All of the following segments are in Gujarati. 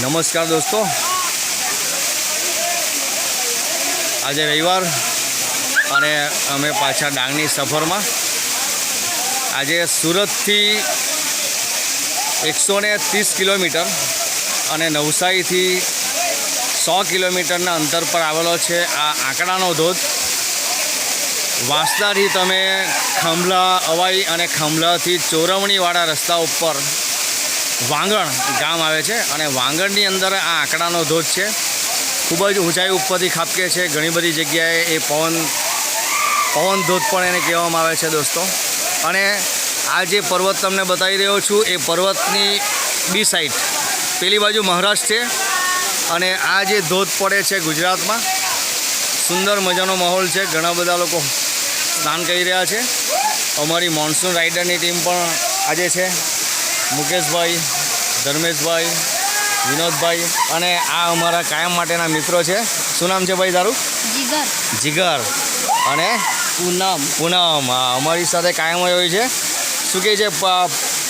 નમસ્કાર દોસ્તો. આજે રવિવાર અને અમે પાછા ડાંગની સફરમાં. આજે સુરતથી એકસો ને ત્રીસ કિલોમીટર અને નવસારીથી સો કિલોમીટરના અંતર પર આવેલો છે આ આંકડાનો ધોધ. વાંસદાથી તમે ખાંભલા, અવાઈ અને ખાંભલાથી ચોરવણીવાળા રસ્તા ઉપર વાંગણ ગામ આવે છે અને વાંગણની અંદર આ આંકડાનો ધોધ છે. ખૂબ જ ઊંચાઈ ઉપરથી ખાબકે છે. ઘણી બધી જગ્યાએ એ પવન પવન ધોધ પણ એને કહેવામાં આવે છે દોસ્તો. અને આ જે પર્વત તમને બતાવી રહ્યો છું, એ પર્વતની બી સાઈડ પેલી બાજુ મહારાષ્ટ્ર છે અને આ જે ધોધ પડે છે ગુજરાતમાં, સુંદર મજાનો માહોલ છે. ઘણા બધા લોકો સ્નાન કરી રહ્યા છે. અમારી મોન્સૂન રાઇડરની ટીમ પણ આજે છે. મુકેશભાઈ ધર્મેશભાઈ વિનોદભાઈ અને આ અમારા કાયમ માટેના મિત્રો છે. શું નામ છે ભાઈ તારું? જીગર. જીગર. અને? પૂનમ. પૂનમ. હા, અમારી સાથે કાયમ હોય છે. શું કહે છે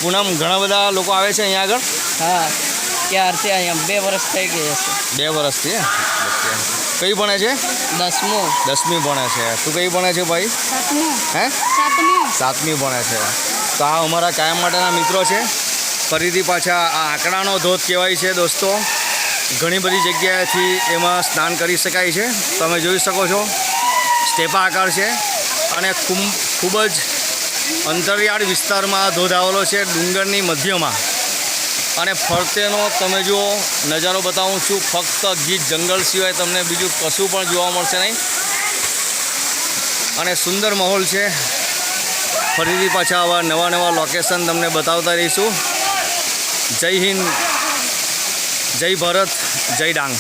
પૂનમ ઘણા બધા લોકો આવે છે અહીંયા આગળ? હા ક્યારથી અહીંયા. બે વર્ષ થઈ ગયા છે બે વર્ષથી? કઈ ભણે છે? દસમું. દસમી ભણે છે. તું કઈ ભણે છે ભાઈ? હે? સાતમી ભણે છે. તો આ અમારા કાયમ માટેના મિત્રો છે. ફરીથી પાછા આ આંકડાનો ધોધ કહેવાય છે દોસ્તો. ઘણી બધી જગ્યાએથી એમાં સ્નાન કરી શકાય છે. તમે જોઈ શકો છો, સ્ટેપા આકાર છે અને ખૂબ ખૂબ જ અંતરિયાળ વિસ્તારમાં ધોધ આવેલો છે ડુંગરની મધ્યમાં. અને ફરતેનો તમે જુઓ, નજારો બતાવું છું, ફક્ત ગીત જંગલ સિવાય તમને બીજું કશું પણ જોવા મળશે નહીં. અને સુંદર માહોલ છે. ફરીથી પાછા આવા નવા નવા લોકેશન તમને બતાવતા રહીશું. જય હિન્દ જય ભારત જય ડાંગ.